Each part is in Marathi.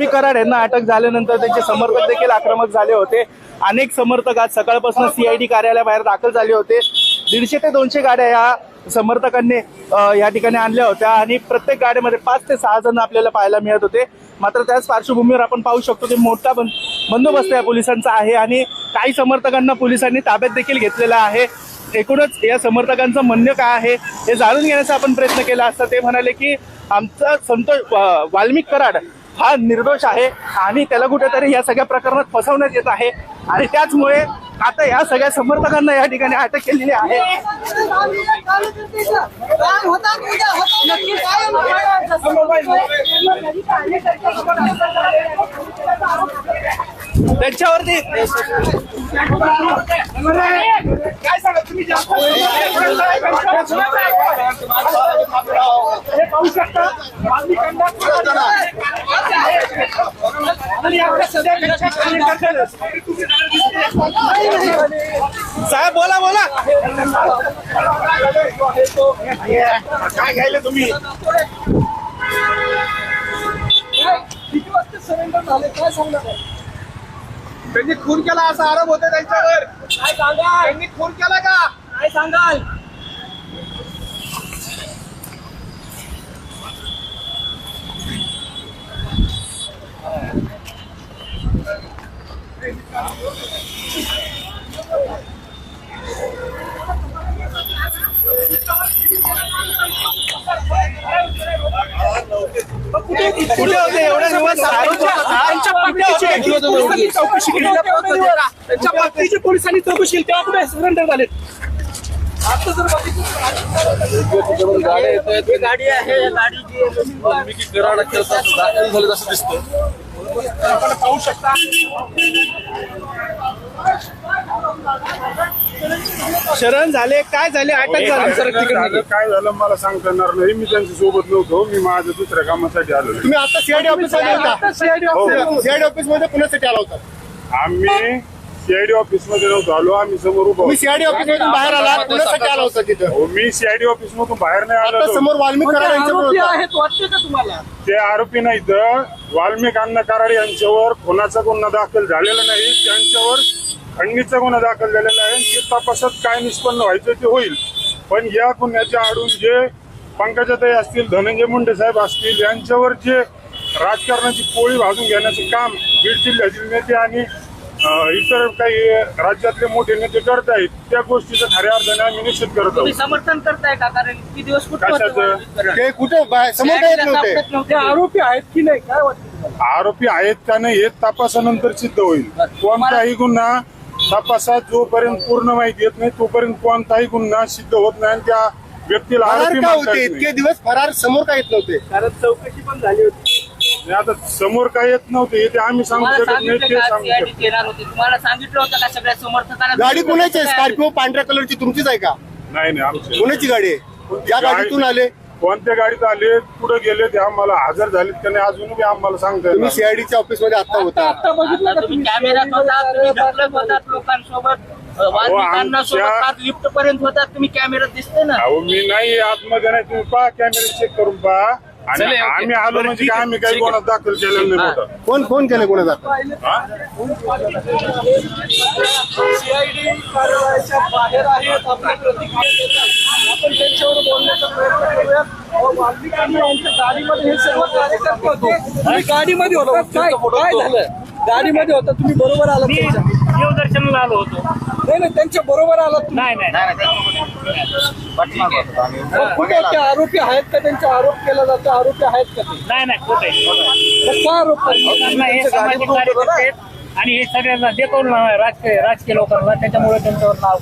मी कराड यांना अटक झाल्यानंतर त्यांचे समर्थक देखील आक्रमक झाले होते. अनेक समर्थक आज सकाळपासून सीआयडी कार्यालयाबाहेर दाखल झाले होते. दीडशे ते दोनशे गाड्या या समर्थकांनी या ठिकाणी आणल्या होत्या आणि प्रत्येक गाडीमध्ये पाच ते सहा जण आपल्याला पाहायला मिळत होते. मात्र त्याच पार्श्वभूमीवर आपण पाहू शकतो की मोठा बंद बंदोबस्त या पोलिसांचा आहे आणि काही समर्थकांना पोलिसांनी ताब्यात देखील घेतलेला आहे. एकूणच या समर्थकांचं म्हणणं काय आहे हे जाणून घेण्याचा आपण प्रयत्न केला असता ते म्हणाले की आमचा संतोष वाल्मिक कराड हा निर्दोष आहे आणि त्याला कुठेतरी या सगळ्या प्रकरणात फसवण्यात येत आहे. आणि त्याचमुळे आता या सगळ्या समर्थकांना या ठिकाणी अटक केलेली आहे. त्यांच्यावरती काय सांगा तुम्ही जास्त हे पाहू शकता वाल्मिकांना आणि आपल्या सध्या त्यांच्या कार्यकर्त्यालाच. साहेब बोला बोला. काय घ्यायला तुम्ही? किती वाजता सरेंडर झाले काय सांगणार त्यांनी खून केला असा आरोप होता त्यांच्यावर. काय सांगाल? त्यांनी खून केला का? काय सांगाल कुठे होते एवढ्या दिवस आरोप होता? त्यांच्या कुठे होते? पोलिसांनी चौकशी केली त्यांच्या पोलिसांनी चौकशी केली. तेव्हा कुठे सरेंडर झाले आता जर बघितलं गाडी आहे गाडी वाल्मिकी कराड दाखल झाले असं दिसतं आपण पाहू शकता. शरण झाले काय झाले? अटक झाली. झालं, काय झालं मला सांगता येणार नाही. मी त्यांच्यासोबत नव्हतो. मी माझ्या दुसऱ्या कामासाठी आलो तुम्ही आता सीआयडी ऑफिसमध्ये होता. सीआयडी ऑफिसमध्ये पुण्यासाठी आला होता. आम्ही सीआयडी ऑफिसमध्ये नव्हतो. आलो. आम्ही समोर उभा तुम्ही होतो. सीआयडी ऑफिस मधून बाहेर आला. पुण्यासाठी आला होता तिथं. हो, मी सीआयडी ऑफिस मधून बाहेर नाही आता आलो समोर वाल्मिक कराड यांच्या आरोपी होता. आहेत? वाटते का तुम्हाला? ते आरोपी नाही तर वाल्मिक अण्णा कराड यांच्यावर खुनाचा गुन्हा दाखल झालेला नाही. त्यांच्यावर खंडणीचा गुन्हा दाखल झालेला आहे ते तपासात काय निष्पन्न व्हायचं ते होईल. पण या गुन्ह्याच्या आडून जे पंकजाताई असतील धनंजय मुंडे साहेब असतील यांच्यावर जे राजकारणाची पोळी भाजून घेण्याचं काम बीड जिल्ह्यातील नेते आणि इतर काही राज्यातले मोठे नेते करत आहेत त्या गोष्टीचा खऱ्या अर्थाने आम्ही निषेध करत तुम्ही आहोत. समर्थन करताय का? कारण किती दिवस कुठे? ते कुठे? बाहेर- समोर काय येत नव्हते. सापडत नव्हते. ते आरोपी आहेत की नाही? काय वाटतं आरोपी आहेत का नाही हे तपासानंतर सिद्ध होईल. कोणताही गुन्हा तपासात जोपर्यंत पूर्ण माहिती येत नाही तोपर्यंत कोणताही गुन्हा सिद्ध होत नाही आणि त्या व्यक्तीला फरार आरोपी का होते? येत इतके. दिवस फरार समोर का येत नव्हते? कारण चौकशी पण झाली होती. आणि आता समोर काय येत नव्हते हे ते आम्ही सांगू तुम्हाला शकत नाही सांगितलं ते का सांगू CID शकतो येणार होते? तुम्हाला सांगितलं होतं का सगळ्या समर्थकांना? गाडी कुणाची आहे? स्कॉर्पिओ पांढऱ्या कलरची तुमचीच आहे का? नाही नाही आमचे कुणाची गाडी आहे? ज्या गाडीतून आले? कोणत्या गाडीत आले कुठे गेले ते आम्हाला हजर झालेत का नाही अजून बी आम्हाला सांगता तुम्ही नाही. सीआयडीच्या ऑफिसमध्ये आता होता. आता बघितलं आता का तुम्ही? तुम्ही कॅमेऱ्यात होतात तुम्ही ढकलत होतात लोकांसोबत. वाल्मिकांना आमच्या- सोबत फार लिफ्ट पर्यंत होतात तुम्ही कॅमेऱ्यात दिसते ना? अहो मी नाही आतमध्ये नाही तुम्ही पहा कॅमेरा चेक करून पहा. आणि चले, ओके. आम्ही आलो म्हणजे काय आम्ही काही गुन्हा दाखल केलेला नाही मोठा कोण फोन केले कोणाचा हा? बाहेर आहेत आपल्या प्रतिक्रिया देतात. आपण त्यांच्यावर बोलण्याचा प्रयत्न करूया अहो, वाल्मिकांनी यांच्या गाडीमध्ये हे सर्व कार्यकर्ते होते. तुम्ही गाडीमध्ये होता. काय काय झालं? गाडीमध्ये होता. तुम्ही बरोबर आलात त्यांच्या देवदर्शनाला आलो होतो. नाही नाही त्यांच्या बरोबर आलात तुम्ही. नाही नाही. कुठे ते आरोपी आहेत का? त्यांचा आरोप केला जातो. आरोपी आहेत का ते? नाही नाही. मग का आरोप करतात? हे आणि हे सगळ्यांना देखवून राजकीय राजकीय लोकांना त्याच्यामुळे त्यांच्यावर नाव.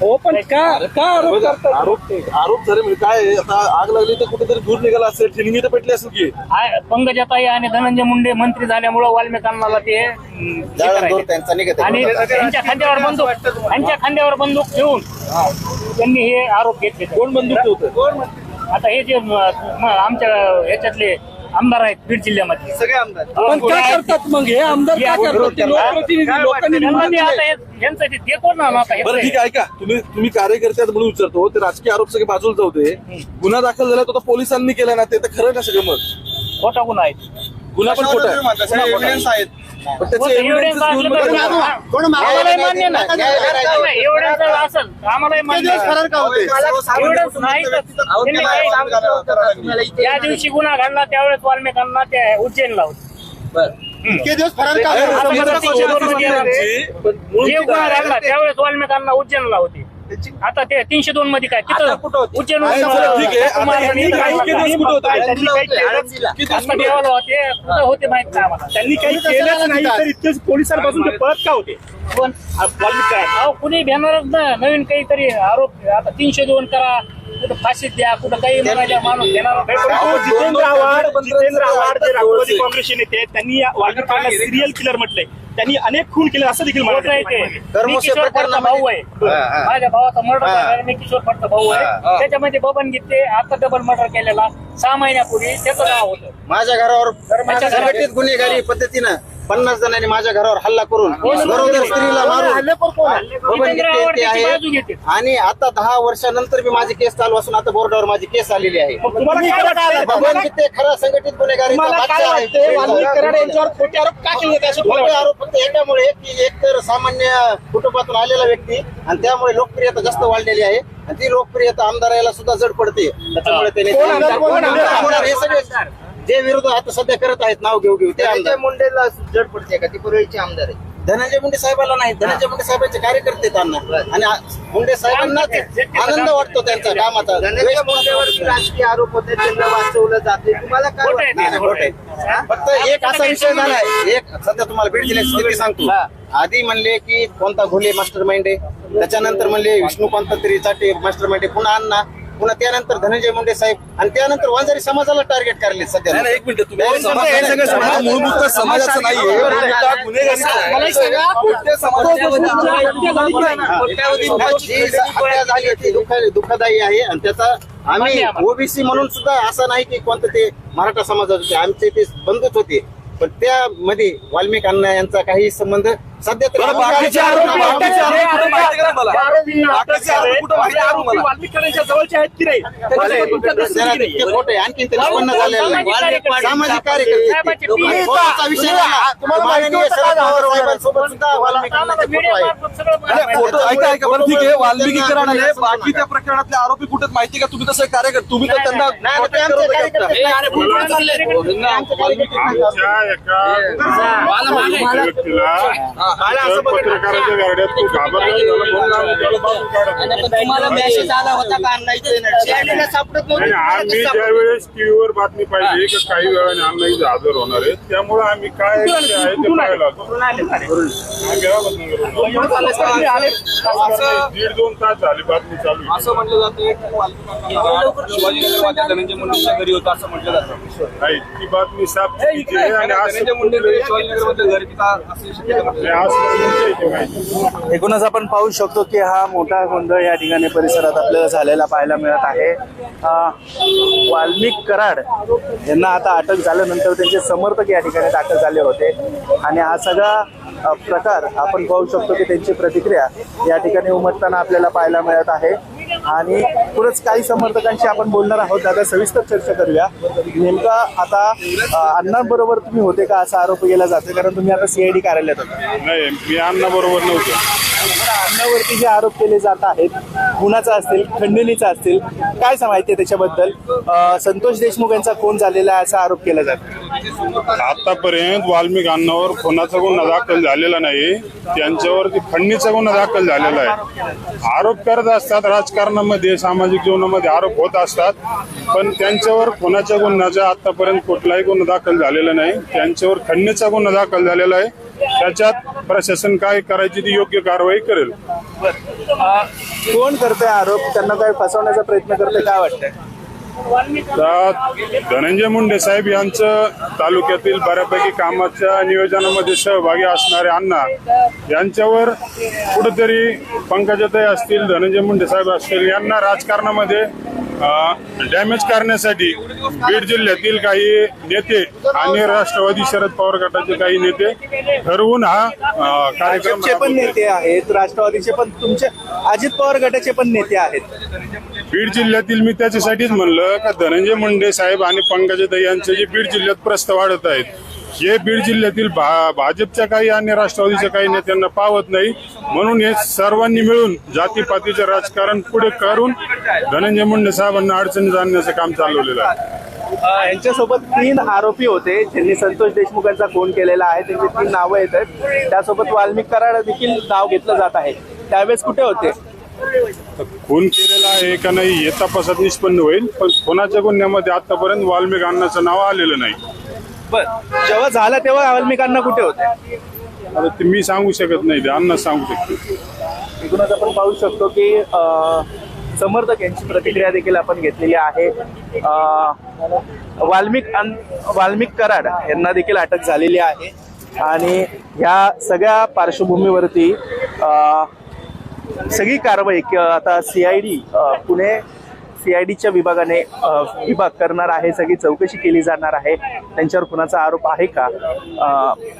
हो पण का का आरोप करतात? आरोप आरोप झाले म्हणजे काय आहे, आता आग लागली तर कुठेतरी धूर निघाला असेल ठिणगी तर पेटली असेल की. आ- पंकजाताई आणि धनंजय मुंडे मंत्री झाल्यामुळे वाल्मिकांना ते हे करायचे. आणि त्यांच्या खांद्यावर बंदूक त्यांच्या खांद्यावर बंदूक ठेवून त्यांनी हे आरोप घेतले. कोण बंदूक ठेवतं आता हे जे म- म- आमच्या ह्याच्यातले आमदार आहेत बीड जिल्ह्यामध्ये. सगळे आमदार. पण का करतात मग? हे आमदार का करतात? ते लोकप्रतिनिधी लोकांनी त्यांना निवडून आता. हे- यांचं ते आता? हे- बरं ठीक आहे ऐका. तुम्ही तुम्ही कार्यकर्ते आहेत म्हणून विचारतो. ते राजकीय आरोप सगळे बाजूला जाऊ दे. गुन्हा दाखल झाला तो आता पोलिसांनी केला ना ते तर खरं ना सगळं मग? खोटा गुन्हा आहे? गुन्हा पण खोटा आहे? एव्हिडन्स आहेत. पण त्याचे एव्हिडन्स evidence घेऊन असलं तर मग- हा. आम्हालाही मान्य नाही. एव्हिडन्स असेल आम्हालाही मान्य दिवस फरार का होते? एव्हिडन्स नाही तर त्यांनी काही- ज्या दिवशी गुन्हा घडला त्यावेळेस वाल्मिकांना त्या उज्जैनला होते. इतके दिवस फरार का होते? समजा जे गुन्हा घडला त्यावेळेस वाल्मिकांना उज्जैनला होते. आता ते तीनशे दोन मध्ये काय? तिथं उज्जैन होतं? माहीत नाही आम्हाला. त्यांनी काही केलंच नाही तर इतके पोलिसांपासून ते पळत का होते? पण कुणी घेणारच ना नवीन काहीतरी आरोप आता तीनशे दोन करा कुठं फाशीत द्या कुठं काही म्हणायला माणूस घेणार जितेंद्र आव्हाड जितेंद्र आव्हाड जे राष्ट्रवादी काँग्रेसचे नेते आहेत त्यांनी कराडला सिरियल किलर म्हटलंय. त्यांनी अनेक खून केले असं देखील खोटं आहे. ते. मी किशोर फडचा भाऊ आहे. माझ्या भावाचा मर्डर झाला मी किशोर फडचा भाऊ आहे. त्याच्यामध्ये बबन गीते आता डबल मर्डर केलेला सहा महिन्यापूर्वी त्याचं नाव होतं. माझ्या घरावर माझ्या घरावर- संघटित गुन्हेगारी पद्धतीनं पन्नास जणांनी माझ्या घरावर हल्ला करून गरोदर स्त्रीला मारून आणि आता दहा वर्षानंतर मी माझी केस चालू असून आता बोर्डावर माझी केस आलेली आहे? बबन गीते खरा संघटित आरोप का फक्त एक तर सामान्य कुटुंबातून आलेला व्यक्ती आणि त्यामुळे लोकप्रियता जास्त वाढलेली आहे. आणि ती लोकप्रियता आमदाराला सुद्धा जड पडते. त्याच्यामुळे त्याने हे सगळे जे विरोध आता सध्या करत आहेत नाव घेऊ घेऊ ते आमदार. मुंडेला जड पडते का? ती पूर्वीची आमदार आहे धनंजय मुंडे साहेबाला नाही धनंजय मुंडे साहेबांचे कार्यकर्ते आहेत त्यांना आणि आ- मुंडे साहेबांनाच आनंद वाटतो त्यांचा कामाचा. धनंजय मुंडेवरती राजकीय आरोप होते त्यांना वाचवलं जाते तुम्हाला काय वाटतं? नाही, नाही, खोटं आहे. फक्त एक असा विषय झालाय. एक सध्या तुम्हाला बीड जिल्ह्याची स्थिती सांगतो. आधी म्हणले की कोणता घोले मास्टर माइंड आहे? त्याच्यानंतर म्हणले विष्णू कोणता तरी चाटे मास्टर माइंड आहे. पुन्हा अण्णा. पुन्हा त्यानंतर धनंजय मुंडे साहेब आणि त्यानंतर वंजारी समाजाला टार्गेट करले सध्या नाही, नाही, एक मिनिट तुम्ही समाज हे सगळं समाज मूलभूत समाजाचं नाहीये उलटा गुन्हेगारी कोणत्या जी हत्या झाली ती दुःख- दुःखदायी आहे आणि त्याचा आम्ही ओबीसी म्हणून सुद्धा असं नाही की कोणतं ते मराठा समाजात होते आमचे ते बंधूच होते पण त्यामध्ये वाल्मिक अण्णा यांचा काही संबंध सध्या तरी बरं, बाकीचे आरोप बाकीचे आरोप कुठं माहिती का मला. बाकीचे आरोप कुठं माहिती आहे आरोपी तुम्हाला वाल्मिक कराडांच्या जवळचे आहेत की नाही? त्यांच्यासोबत तुमच्या दृष्टीने जरा की नाही? तितके खोटे आणखी ते निष्पन्न झालेलं सामाजिक नाही कार्यकर्ते. सामाजिक कार्यकर्ते. साहेबांचे ते. PA खोटाचा विषय झाला. तुम्हाला माहिती माननीय होतं का शरद पवार गावावर साहेबांसोबत सुद्धा वाल्मिक आम्हाला अण्णांचे मीडिया फोटो फोटो ऐका ऐका. बरं ठीक आहे. वाल्मिकी बाकीच्या प्रकरणातले आरोपी कुठे माहिती का? तुम्ही तसं कार्य कर तुम्ही तर त्यांना नाही, नाही, ते आमचे कार्यकर्ते तुम्हाला मेसेज आला होता का? अण्णा सापडत नव्हती. आम्ही ज्या वेळेस टीव्हीवर बातमी पाहिली की काही वेळाने अण्णा इथे हजर होणार आहे त्यामुळे आम्ही काय आहे ते पाहायला. असं दीड दोन तास झाले बातमी चालू आहे. असं म्हटलं जातं धनंजय मुंडेच्या घरी होता असं म्हटलं जातं. नाही ती बातमी साफ चुकीची आहे आणि धनंजय मुंडे घरी शिवाजीनगरमध्ये घरी तिथं असं एकूणच आपण पाहू शकतो की हा मोठा गोंधळ या ठिकाणी परिसरात आपल्याला झालेला पाहायला मिळत आहे. वाल्मिक कराड यांना आता अटक झाल्यानंतर त्यांचे समर्थक या ठिकाणी दाखल झाले होते. आणि हा सगळा प्रकार आपण पाहू शकतो की त्यांची प्रतिक्रिया या ठिकाणी उमटताना आपल्याला पाहायला मिळत आहे. आणि पुढंच काही समर्थकांशी आपण बोलणार आहोत आता सविस्तर चर्चा करूया. नेमका आता अण्णांबरोबर तुम्ही होते का असा आरोप केला जातो? कारण तुम्ही आता सीआयडी कार्यालयात होता. नाही मी अण्णा बरोबर नव्हतो अन्नावरती जे आरोप केले जात आहेत खुनाचा असतील खंडणीचा असतील काय माहिती आहे त्याच्याबद्दल? संतोष देशमुख यांचा खून झालेला आहे असा आरोप केला जातो. आतापर्यंत वाल्मिकांनावर खुनाचा गुन्हा दाखल झालेला नाही त्यांच्यावरती खंडणीचा गुन्हा दाखल झालेला आहे. आरोप करत असतात राजकारणामध्ये सामाजिक जीवनामध्ये आरोप होत असतात पण त्यांच्यावर खुनाच्या गुन्ह्याचा आतापर्यंत कुठलाही गुन्हा दाखल झालेला नाही. त्यांच्यावर खंडणीचा गुन्हा दाखल झालेला आहे. त्याच्यात प्रशासन काय करायची ती योग्य कारवाई करेल. कोण करतोय आरोप? त्यांना काय फसवण्याचा प्रयत्न करतोय? काय वाटतंय? धनंजय मुंडे साहेब यांचं तालुक्यातील बऱ्यापैकी कामाच्या नियोजनामध्ये सहभागी असणारे अण्णा यांच्यावर कुठेतरी पंकजाताई असतील धनंजय मुंडे साहेब असतील यांना राजकारणामध्ये डॅमेज करण्यासाठी बीड जिल्ह्यातील काही नेते आणि राष्ट्रवादी शरद पवार गटाचे काही नेते ठरवून हा कार्यक्रम पण नेते आहेत राष्ट्रवादीचे पण तुमचे अजित पवार गटाचे पण नेते आहेत. बीड जिल्ह्यातील मी त्याच्यासाठीच म्हणलं का धनंजय मुंडे साहेब आणि पंकजाताई यांचे जे बीड जिल्ह्यात प्रस्ताव वाढत आहेत हे बीड जिल्ह्यातील भा- भाजपच्या काही आणि राष्ट्रवादीच्या काही नेत्यांना पावत नाही. म्हणून हे सर्वांनी मिळून जातीपातीचे राजकारण पुढे करून धनंजय मुंडे साहेबांना अडचणीत आणण्याचं काम चालवलेलं आहे. यांच्यासोबत तीन आरोपी होते ज्यांनी संतोष देशमुखांचा खून केलेला आहे. त्यांची तीन नावं येतात त्यासोबत वाल्मिक कराड देखील नाव घेतलं जात आहे. त्यावेळेस कुठे होते? खून केलेला आहे का नाही हे तपासात निष्पन्न होईल पण खुनाच्या गुन्ह्यामध्ये आतापर्यंत वाल्मिक अण्णाचं नाव आलेलं नाही. बर. जेव्हा झालं तेव्हा वाल्मिकांना कुठे होते? आता ते मी सांगू शकत नाही ते अण्णा सांगू शकतो एकूणच आपण पाहू शकतो की अ, समर्थक यांची प्रतिक्रिया देखील आपण घेतलेली आहे. अ, वाल्मिक अन- वाल्मिक कराड यांना देखील अटक झालेली आहे. आणि ह्या सगळ्या पार्श्वभूमीवरती अ, सगळी कारवाई किंवा आता सीआयडी पुणे सीआयडीच्या विभागाने विभाग करणार आहे सगळी चौकशी केली जाणार आहे. त्यांच्यावर खुनाचा आरोप आहे का?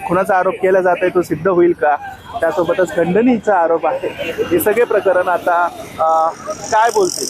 खुनाचा आरोप केला जात आहे तो सिद्ध होईल का? त्यासोबतच खंडणीचा आरोप आहे. हे सगळे प्रकरण आता काय बोलतील?